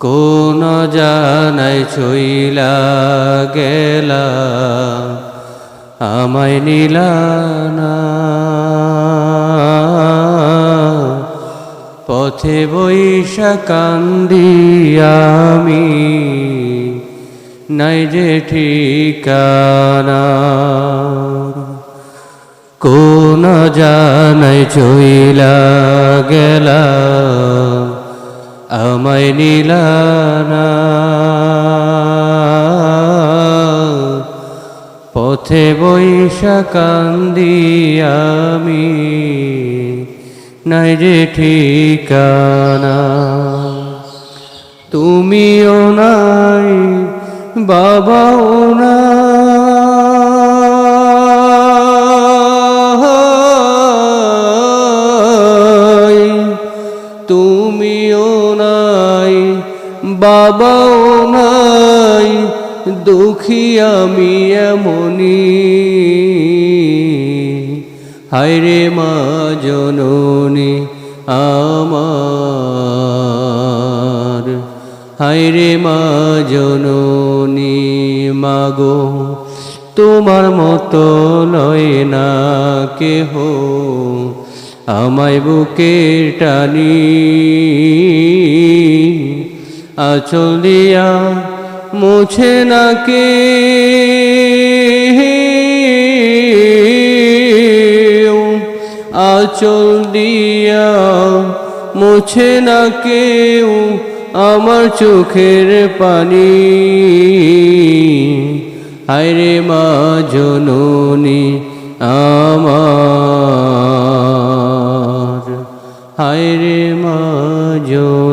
কোন জানাই ছইলা গেলা, আমায় নিলানা পথে বৈশা আমি, নাই যে ঠিকানা। কোন জানাই চইলা গেলা আমায় নিলানা পথে বৈশা কান্দি আমি নাই যে ঠিকানা। তুমিও নাই বাবাও নাই নাই, বাবাও নাই, দুঃখী আমি এমনি হায়রে মা জননী আমার, হায়রে মা জননী মাগো, তোমার মতো নয় না কেহ, আমায় বুকের টানি। আচল দিয়া মুছে না কে? আচল দিয়া মুছে না কেউ আমার চোখের পানি। হায়রে মা জননী আমার। হায়রে মা জননী